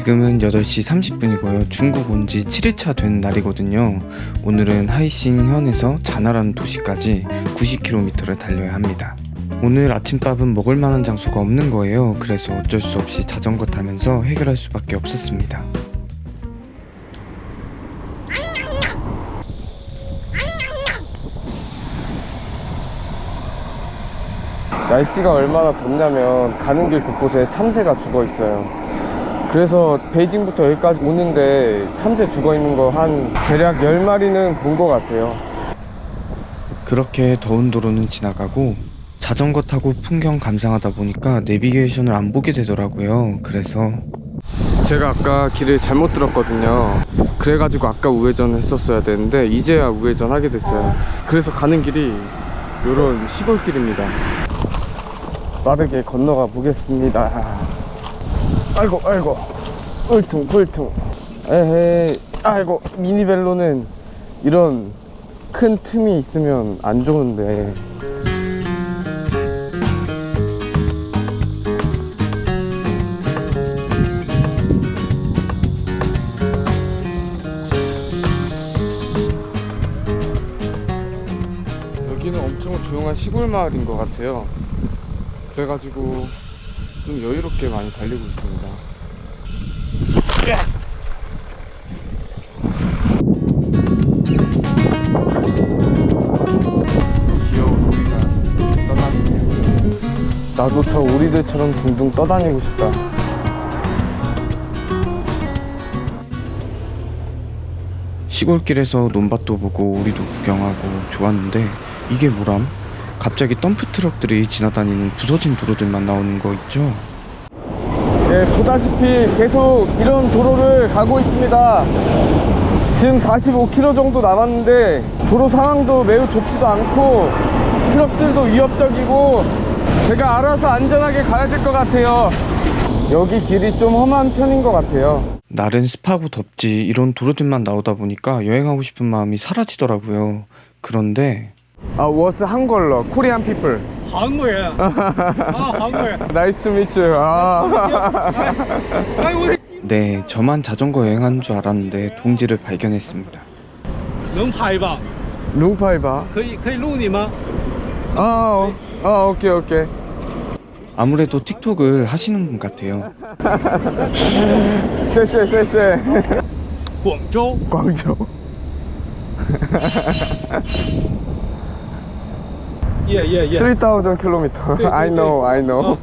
지금은 8시 30분이고요. 중국 온 지 7일차 된 날이거든요. 오늘은 하이싱현에서 자나라는 도시까지 90km를 달려야 합니다. 오늘 아침밥은 먹을 만한 장소가 없는 거예요. 그래서 어쩔 수 없이 자전거 타면서 해결할 수밖에 없었습니다. 날씨가 얼마나 덥냐면 가는 길 곳곳에 참새가 죽어 있어요. 그래서 베이징부터 여기까지 오는데 참새 죽어 있는 거 한 대략 10마리는 본 것 같아요. 그렇게 더운 도로는 지나가고 자전거 타고 풍경 감상하다 보니까 내비게이션을 안 보게 되더라고요. 그래서 제가 아까 길을 잘못 들었거든요. 그래가지고 아까 우회전을 했었어야 되는데 이제야 우회전 하게 됐어요. 그래서 가는 길이 요런 시골길입니다. 빠르게 건너가 보겠습니다. 아이고 아이고. 울퉁 불퉁. 에헤이. 아이고 미니벨로는 이런 큰 틈이 있으면 안 좋은데. 여기는 엄청 조용한 시골 마을인 것 같아요. 그래가지고 좀 여유롭게 많이 달리고 있습니다 귀여운 오리가 떠다니네요 나도 저 오리들처럼 둥둥 떠다니고 싶다 시골길에서 논밭도 보고 오리도 구경하고 좋았는데 이게 뭐람? 갑자기 덤프 트럭들이 지나다니는 부서진 도로들만 나오는 거 있죠? 예, 보다시피 계속 이런 도로를 가고 있습니다. 지금 45km 정도 남았는데 도로 상황도 매우 좋지도 않고 트럭들도 위협적이고 제가 알아서 안전하게 가야 될 것 같아요. 여기 길이 좀 험한 편인 것 같아요. 날은 습하고 덥지 이런 도로들만 나오다 보니까 여행하고 싶은 마음이 사라지더라고요. 그런데 아, was 한걸러 코리안 피플. 韩国人啊，韩国人。 나이스 투 미츠. 아. 哎，我的天， 네, 저만 자전거 여행하는 줄 알았는데 동지를 발견했습니다. 能拍吧？ 룽파이바. 可以可以录你吗？ 아, 어, 아, 오케이, 오케이. 아무래도 틱톡을 하시는 분 같아요. 쎄쎄쎄쎄. 广州 광주. 3,000 km. I know, I know.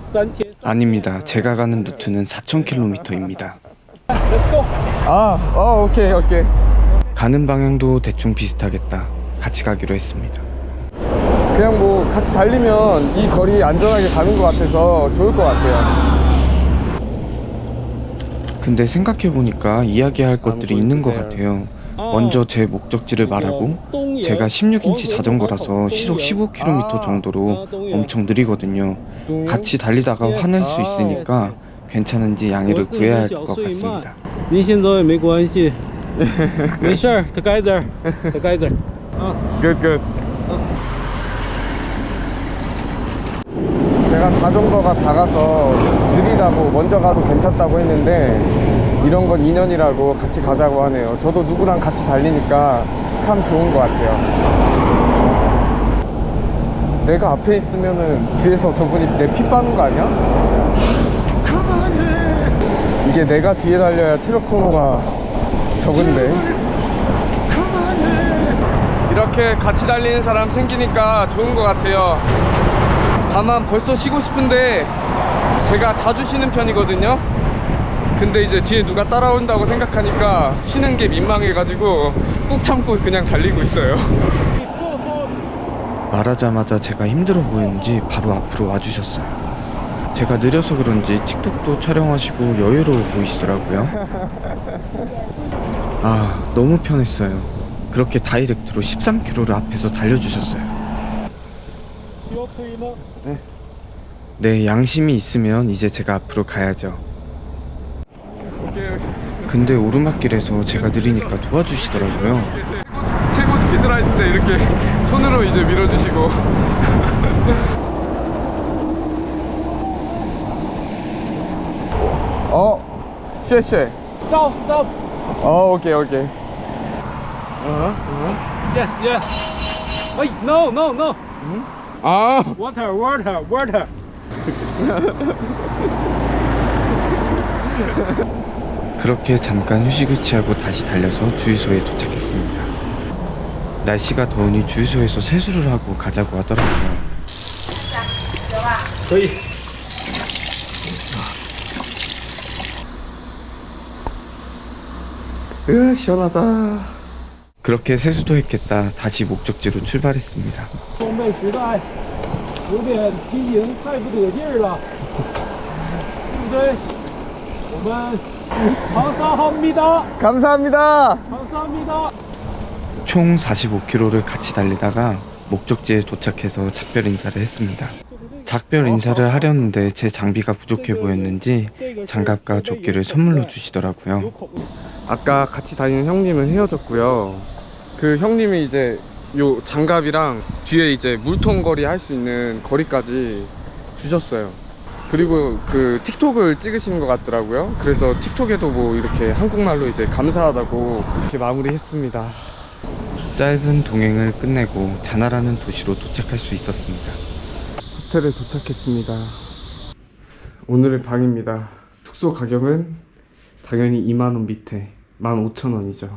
아닙니다. 제가 가는 루트는 4,000 킬로미터입니다. 아, 어, 오케이, 오케이. 가는 방향도 대충 비슷하겠다. 같이 가기로 했습니다. 그냥 뭐 같이 달리면 이 거리 안전하게 가는 것 같아서 좋을 것 같아요. 근데 생각해보니까 이야기할 것들이 있는 것 같아요. 먼저 제 목적지를 말하고 제가 16인치 자전거라서 시속 15km 정도로 엄청 느리거든요. 같이 달리다가 화낼 수 있으니까 괜찮은지 양해를 구해야 할 것 같습니다. 您先走也没关系，没事儿，together together。啊， good good. 제가 자전거가 작아서 느리다고 먼저 가도 괜찮다고 했는데 이런 건 인연이라고 같이 가자고 하네요. 저도 누구랑 같이 달리니까 참 좋은 것 같아요. 내가 앞에 있으면은 뒤에서 저분이 내 피 빠는 거 아니야? 이게 내가 뒤에 달려야 체력 소모가 적은데. 이렇게 같이 달리는 사람 생기니까 좋은 것 같아요. 다만 벌써 쉬고 싶은데 제가 자주 쉬는 편이거든요. 근데 이제 뒤에 누가 따라온다고 생각하니까 쉬는 게 민망해가지고 꾹 참고 그냥 달리고 있어요. 말하자마자 제가 힘들어 보이는지 바로 앞으로 와주셨어요. 제가 느려서 그런지 틱톡도 촬영하시고 여유로워 보이시더라고요. 아 너무 편했어요. 그렇게 다이렉트로 13km를 앞에서 달려주셨어요. 네, 양심이 있으면 이제 제가 앞으로 가야죠. 근데 오르막길에서 제가 느리니까 도와주시더라고요. 최고 스피드라 했는데 이렇게 손으로 이제 밀어주시고. 어, 쉐쉐. Stop, stop. 어, 오케이, 오케이. Yes, yes. Wait, no, no, no. 아, Water, water, water. 그렇게 잠깐 휴식을 취하고 다시 달려서 주유소에 도착했습니다. 날씨가 더우니 주유소에서 세수를 하고 가자고 하더라고요. 可以。 으, 시원하다. 그렇게 세수도 했겠다 다시 목적지로 출발했습니다. 감사합니다. 감사합니다. 감사합니다. 총 45km를 같이 달리다가 목적지에 도착해서 작별 인사를 했습니다. 작별 인사를 하려는데 제 장비가 부족해 보였는지 장갑과 조끼를 선물로 주시더라고요. 아까 같이 다니는 형님은 헤어졌고요. 그 형님이 이제 요 장갑이랑 뒤에 이제 물통거리 할 수 있는 거리까지 주셨어요. 그리고 그 틱톡을 찍으시는 것 같더라고요. 그래서 틱톡에도 뭐 이렇게 한국말로 이제 감사하다고 이렇게 마무리했습니다. 짧은 동행을 끝내고 자나라는 도시로 도착할 수 있었습니다. 호텔에 도착했습니다. 오늘의 방입니다. 숙소 가격은 당연히 2만원 밑에 15,000원이죠.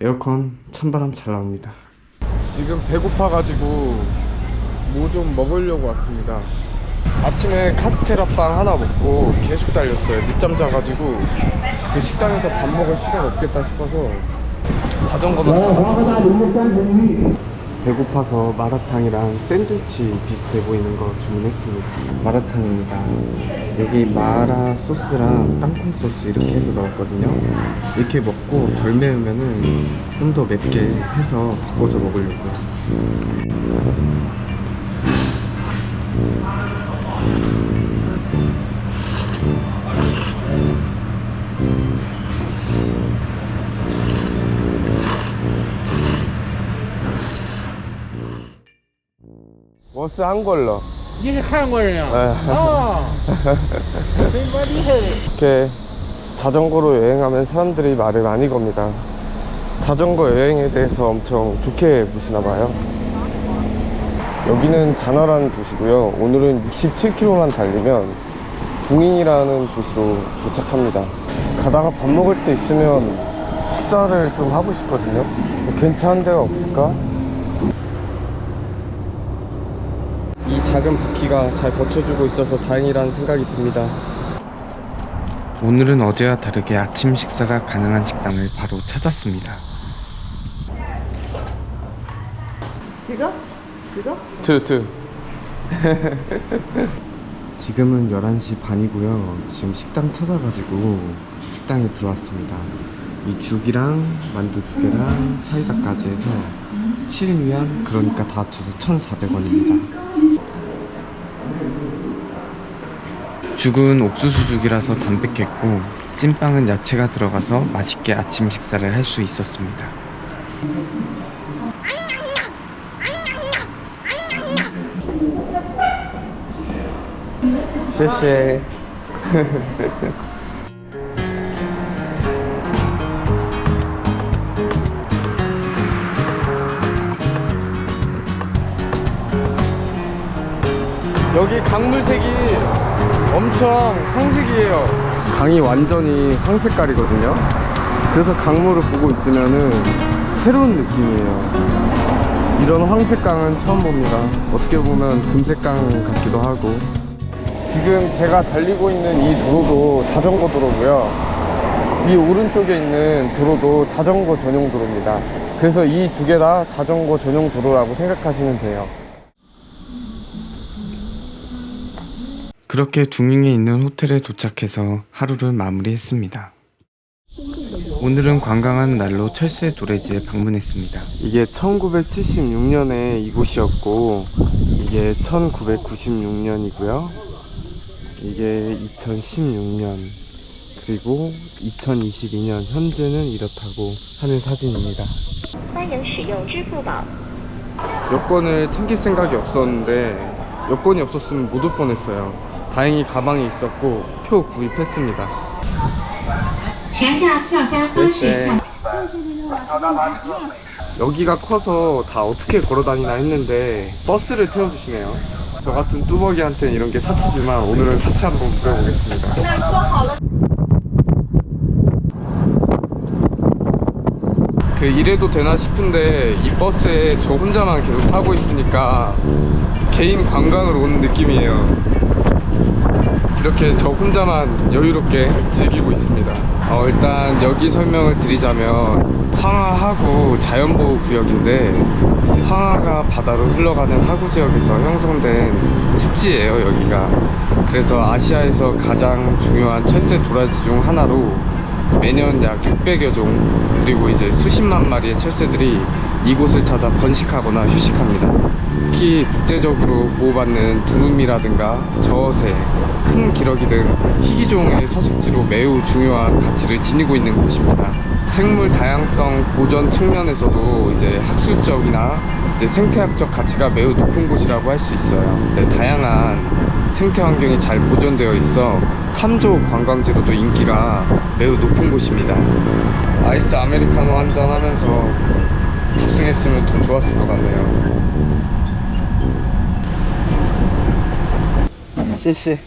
에어컨 찬바람 잘 나옵니다. 지금 배고파가지고 뭐 좀 먹으려고 왔습니다. 아침에 카스테라빵 하나 먹고 계속 달렸어요. 늦잠 자가지고 그 식당에서 밥 먹을 시간 없겠다 싶어서 자전거만 타고 배고파서 마라탕이랑 샌드위치 비슷해 보이는 거 주문했습니다. 마라탕입니다. 여기 마라 소스랑 땅콩 소스 이렇게 해서 넣었거든요. 이렇게 먹고 덜 매우면은 좀 더 맵게 해서 바꿔서 먹으려고요. 버스 한 걸로. 이게 한 걸로요? 네. 어. 이렇게 자전거로 여행하면 사람들이 말을 많이 겁니다. 자전거 여행에 대해서 엄청 좋게 보시나 봐요. 여기는 자나라는 도시고요. 오늘은 67km만 달리면 붕인이라는 도시로 도착합니다. 가다가 밥 먹을 때 있으면 식사를 좀 하고 싶거든요. 괜찮은 데가 없을까? 작은 바퀴가 잘 버텨주고 있어서 다행이라는 생각이 듭니다. 오늘은 어제와 다르게 아침 식사가 가능한 식당을 바로 찾았습니다. 지금? 지금? 트트. 지금은 11시 반이고요. 지금 식당 찾아가지고 식당에 들어왔습니다. 이 죽이랑 만두 두 개랑 사이다까지 해서 7위안 그러니까 다 합쳐서 1,400원입니다. 죽은 옥수수죽이라서 담백했고 찐빵은 야채가 들어가서 맛있게 아침 식사를 할 수 있었습니다. 쉐쉐 여기 강물색이 엄청 황색이에요. 강이 완전히 황색깔이거든요. 그래서 강물을 보고 있으면은 새로운 느낌이에요. 이런 황색강은 처음 봅니다. 어떻게 보면 금색강 같기도 하고. 지금 제가 달리고 있는 이 도로도 자전거 도로고요. 이 오른쪽에 있는 도로도 자전거 전용 도로입니다. 그래서 이 두 개 다 자전거 전용 도로라고 생각하시면 돼요. 그렇게 중흥에 있는 호텔에 도착해서 하루를 마무리했습니다. 오늘은 관광한 날로 철새 도래지에 방문했습니다. 이게 1976년에 이곳이었고 이게 1996년이고요. 이게 2016년 그리고 2022년 현재는 이렇다고 하는 사진입니다. 여권을 챙길 생각이 없었는데 여권이 없었으면 못 올 뻔했어요. 다행히 가방이 있었고 표 구입했습니다. 네. 여기가 커서 다 어떻게 걸어 다니나 했는데 버스를 태워주시네요. 저 같은 뚜벅이한테는 이런 게 사치지만 오늘은 사치 한번 부려보겠습니다. 그 이래도 되나 싶은데 이 버스에 저 혼자만 계속 타고 있으니까 개인 관광을 오는 느낌이에요. 이렇게 저 혼자만 여유롭게 즐기고 있습니다. 어, 일단 여기 설명을 드리자면 황하하구 자연보호 구역인데 황하가 바다로 흘러가는 하구 지역에서 형성된 습지예요 여기가. 그래서 아시아에서 가장 중요한 철새 도라지 중 하나로 매년 약 600여 종 그리고 이제 수십만 마리의 철새들이 이곳을 찾아 번식하거나 휴식합니다. 특히 국제적으로 보호받는 두루미라든가 저어새, 큰 기러기 등 희귀종의 서식지로 매우 중요한 가치를 지니고 있는 곳입니다. 생물 다양성 보전 측면에서도 이제 학술적이나 이제 생태학적 가치가 매우 높은 곳이라고 할 수 있어요. 네, 다양한 생태 환경이 잘 보존되어 있어 탐조 관광지로도 인기가 매우 높은 곳입니다. 아이스 아메리카노 한 잔 하면서 탑승했으면 더 좋았을 것 같네요. 谢谢。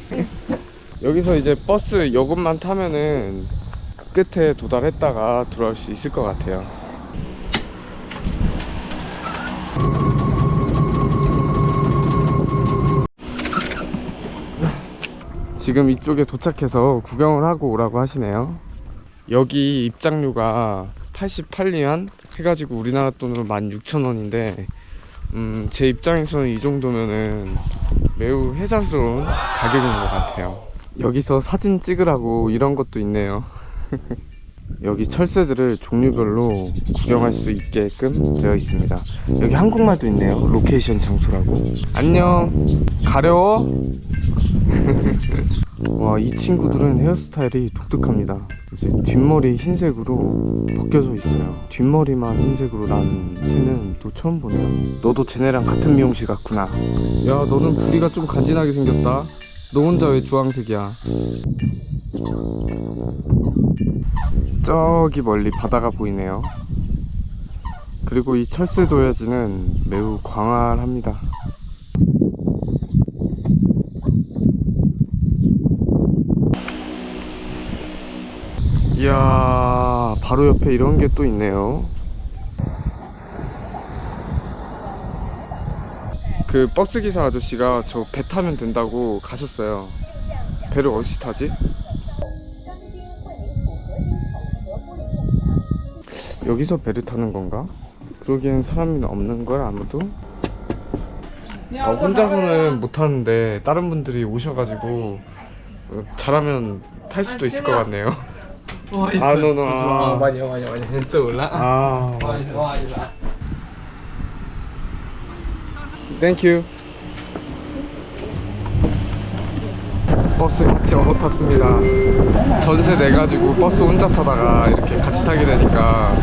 여기서 이제 버스 요금만 타면은 끝에 도달했다가 돌아올 수 있을 것 같아요. 지금 이쪽에 도착해서 구경을 하고 오라고 하시네요. 여기 입장료가 88리안 해가지고 우리나라 돈으로 16,000원인데 음, 제 입장에서는 이 정도면은 매우 해자스러운 가격인 것 같아요. 여기서 사진 찍으라고 이런 것도 있네요. 여기 철새들을 종류별로 구경할 수 있게끔 되어 있습니다. 여기 한국말도 있네요. 로케이션 장소라고. 안녕. 가려워? 와, 이 친구들은 헤어스타일이 독특합니다. 이제 뒷머리 흰색으로 벗겨져 있어요. 뒷머리만 흰색으로 난 새는 또 처음 보네요. 너도 쟤네랑 같은 미용실 갔구나. 야, 너는 부리가 좀 간지나게 생겼다. 너 혼자 왜 주황색이야? 저기 멀리 바다가 보이네요. 그리고 이 철새 도야지는 매우 광활합니다. 이야, 바로 옆에 이런 게 또 있네요. 그 버스 기사 아저씨가 저 배 타면 된다고 가셨어요. 배를 어디서 타지? 여기서 배를 타는 건가? 그러기엔 사람이 없는 걸 아무도? 어, 혼자서는 못 타는데 다른 분들이 오셔가지고 어, 잘하면 탈 수도 있을 것 같네요. 아, 너너 아, 많이 많이 많이 했어 아, 많이 많이 땡큐. 버스 같이 얻어 탔습니다. 전세 내가지고 버스 혼자 타다가 이렇게 같이 타게 되니까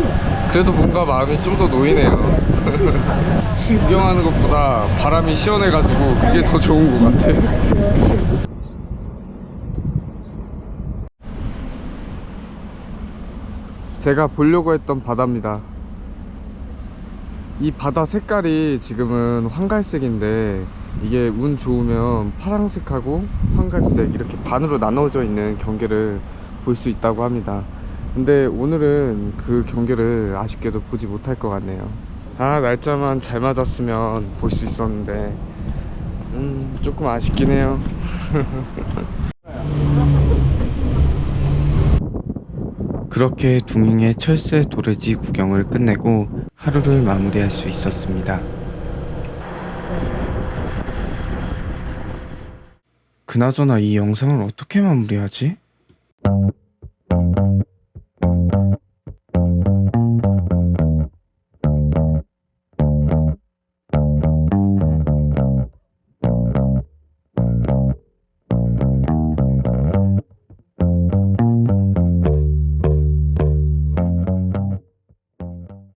그래도 뭔가 마음이 좀 더 놓이네요. 구경하는 것보다 바람이 시원해가지고 그게 더 좋은 것 같아. 제가 보려고 했던 바다입니다. 이 바다 색깔이 지금은 황갈색인데 이게 운 좋으면 파란색하고 황갈색 이렇게 반으로 나눠져 있는 경계를 볼 수 있다고 합니다. 근데 오늘은 그 경계를 아쉽게도 보지 못할 것 같네요. 아 날짜만 잘 맞았으면 볼 수 있었는데 음 조금 아쉽긴 해요. 그렇게 둥잉의 철새 도래지 구경을 끝내고 하루를 마무리할 수 있었습니다. 그나저나 이 영상을 어떻게 마무리하지?